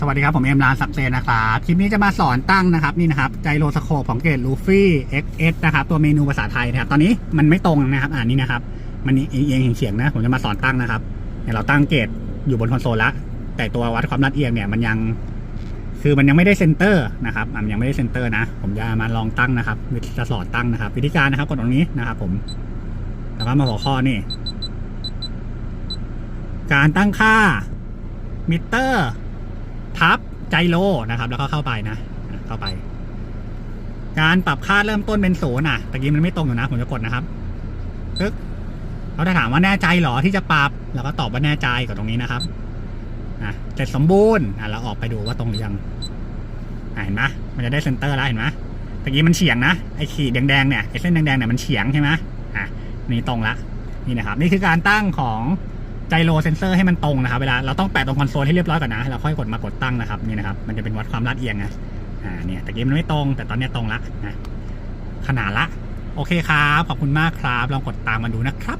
สวัสดีครับ ผมเอ็มรานสักเซนนะครับคลิปนี้จะมาสอนตั้งนะครับนี่นะครับไจโรสโคปของเกรดลูฟี่ XS นะครับตัวเมนูภาษาไทยนะครับตอนนี้มันไม่ตรงนะครับอ่านี่นะครับ มันเอียงเฉียงนะผมจะมาสอนตั้งนะครับเนี่ยเราตั้งเกรดอยู่บนคอนโซลละแต่ตัววัดความลาดเอียงเนี่ยมันยังคือมันยังไม่ได้เซนเตอร์นะครับมันยังไม่ได้เซนเตอร์นะ ผมจะมาลองตั้งนะครับวิธีจะสอนตั้งนะครับ วิธีการนะครับกดตรงนี้นะครับ ผมแล้วก็มาหัวข้อนี่การตั้งค่ามิเตอร์ ทับไจโรนะครับ แล้วก็เข้าไปนะเข้าไป การปรับค่าเริ่มต้นเป็นศูนย์อะตะกี้มันไม่ตรงอยู่นะผมจะกดนะครับปึ๊กเขาจะถามว่าแน่ใจหรอที่จะปรับ แล้วก็ตอบว่าแน่ใจกดตรงนี้นะครับอะเสร็จสมบูรณ์อะเราออกไปดูว่าตรงหรือยังอะเห็นไหมมันจะได้เซนเตอร์แล้วเห็นไหมตะกี้มันเฉียงนะไอ้ขีดแดงๆเนี่ยไอ้เส้นแดงๆเนี่ยมันเฉียงใช่ไหมอะนี่ตรงละนี่นะครับ นี่คือการตั้งของ ไจโรเซนเซอร์ให้มันตรงนะครับเวลาเราต้องแปะตรงคอนโซลให้เรียบร้อยก่อนนะเราค่อยกดมากดตั้งนะครับนี่นะครับ มันจะเป็นวัดความลาดเอียงนะอ่าเนี่ยตะกี้มันไม่ตรง แต่ตอนนี้ตรงละนะขนาดละ โอเคครับ ขอบคุณมากครับ ลองกดตามมาดูนะครับ